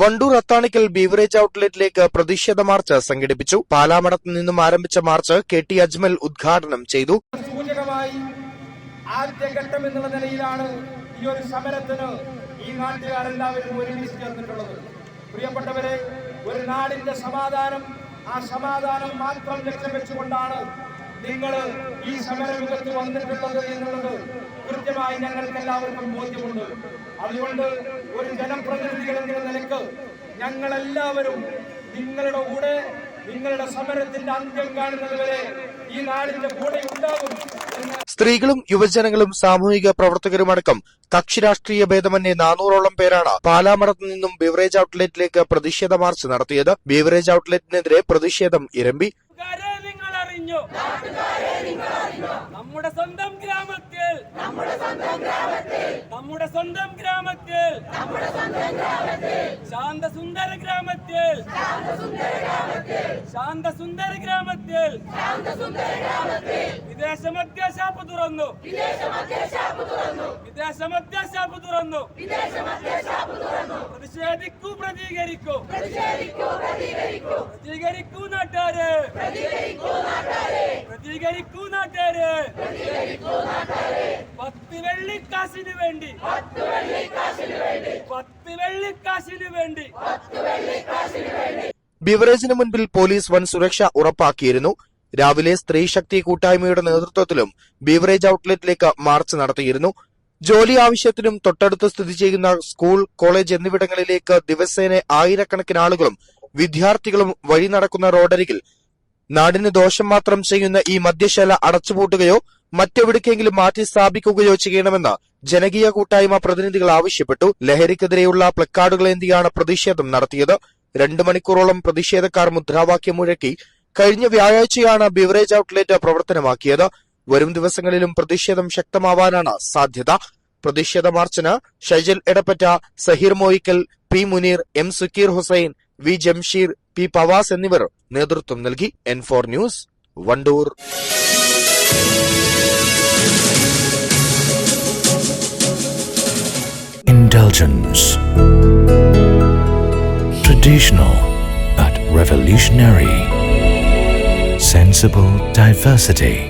Wandoor Athanikkal beverage ഔട്ട്ലെറ്റിലേക്ക് പ്രതിഷേധ march സംഘടിപ്പിച്ചു. പാലാമടത്ത് നിന്നും ആരംഭിച്ച മാർച്ച് കെ ടി അജ്മൽ ഉദ്ഘാടനം ചെയ്തു. സൂചകമായി ആദ്യഘട്ടം എന്നുള്ള നിലയിലാണ് ഈ ഒരു സമരത്തിന് ഈ നാട്ടുകാരെല്ലാവരും ഒരുമിച്ച് ചേർന്നിട്ടുള്ളത്. പ്രിയപ്പെട്ടവരെ ഒരു നാടിന്റെ സമാധാനം ആ സമാധാനം മാത്രം ലക്ഷ്യം വെച്ചുകൊണ്ടാണ് നിങ്ങൾ ഈ സമരമുഖത്ത് വന്നിട്ടുള്ളത് എന്നുള്ളത് കൃത്യമായി ഞങ്ങൾക്ക് എല്ലാവർക്കും ബോധ്യമുണ്ട്. അതുകൊണ്ട് ഒരു ജനപ്രതിനിധികൾ എന്നുള്ള നിലയ്ക്ക് ഞങ്ങളെല്ലാവരും നിങ്ങളുടെ കൂടെ നിങ്ങളുടെ സമരത്തിന്റെ അന്ത്യം കാണുന്നത് വരെ ഈ നാടിന്റെ കൂടെ ഉണ്ടാകും സ്ത്രീകളും യുവജനങ്ങളും സാമൂഹിക പ്രവർത്തകരുമടക്കം കക്ഷി രാഷ്ട്രീയ ഭേദമന്യേ നാനൂറോളം പേരാണ് പാലാമടത്ത് നിന്നും ബീവറേജ് ഔട്ട്ലെറ്റിലേക്ക് പ്രതിഷേധ മാർച്ച് നടത്തിയത്. ബീവറേജ് ഔട്ട്ലെറ്റിനെതിരെ പ്രതിഷേധം ഇരമ്പി. നാട്ടുകാരെ സ്വന്തം ഗ്രാമത്തിൽ നമ്മുടെ സ്വന്തം ഗ്രാമത്തിൽ. നമ്മുടെ സ്വന്തം ഗ്രാമത്തിൽ. നമ്മുടെ സ്വന്തം ഗ്രാമത്തിൽ. ശാന്തസുന്ദര ഗ്രാമത്തിൽ. ശാന്തസുന്ദര ഗ്രാമത്തിൽ വിദേശ മദ്യശാപ്പ് തുറന്നു. വിദേശ മദ്യശാപ്പ് തുറന്നു. പ്രതിഷേധിക്കൂ പ്രതികരിക്കൂ പ്രതികരിക്കൂ നാട്ടാര്. പ്രതികരിക്കൂ നാട്ടാര്. പത്ത് വെള്ളിക്കാശിന് വേണ്ടി. പത്ത് വെള്ളിക്കാശിന് വേണ്ടി. ബിവറേജിന് മുൻപിൽ പോലീസ് വൻ സുരക്ഷ ഉറപ്പാക്കിയിരുന്നു. രാവിലെ സ്ത്രീ ശക്തി കൂട്ടായ്മയുടെ നേതൃത്വത്തിലും ബീവറേജ് ഔട്ട്ലെറ്റിലേക്ക് മാർച്ച് നടത്തിയിരുന്നു. ജോലി ആവശ്യത്തിനും തൊട്ടടുത്ത് സ്ഥിതി ചെയ്യുന്ന സ്കൂൾ കോളേജ് എന്നിവിടങ്ങളിലേക്ക് ദിവസേന ആയിരക്കണക്കിന് ആളുകളും വിദ്യാർത്ഥികളും വഴി നടക്കുന്ന റോഡരികിൽ നാടിന് ദോഷം മാത്രം ചെയ്യുന്ന ഈ മദ്യശാല അടച്ചുപൂട്ടുകയോ മറ്റെവിടേക്കെങ്കിലും മാറ്റി സ്ഥാപിക്കുകയോ ചെയ്യണമെന്ന് ജനകീയ കൂട്ടായ്മ പ്രതിനിധികൾ ആവശ്യപ്പെട്ടു. ലഹരിക്കെതിരെയുള്ള പ്ലക്കാർഡുകളേന്തിയാണ് പ്രതിഷേധം നടത്തിയത്? രണ്ടു മണിക്കൂറോളം പ്രതിഷേധക്കാർ മുദ്രാവാക്യം മുഴക്കി കഴിഞ്ഞ വ്യാഴാഴ്ചയാണ് ബിവറേജ് ഔട്ട്ലെറ്റ് പ്രവർത്തനമാക്കിയത്. വരും ദിവസങ്ങളിലും പ്രതിഷേധം ശക്തമാവാനാണ് സാധ്യത പ്രതിഷേധ മാർച്ചിന് Shaijal Edappatta Saheer Moyikkal P Muneer M Sukkeer Hussain V Jamsheer P Pavas എന്നിവർ നേതൃത്വം നൽകി N four news Wandoor Indulgence. Traditional but revolutionary. Sensible diversity.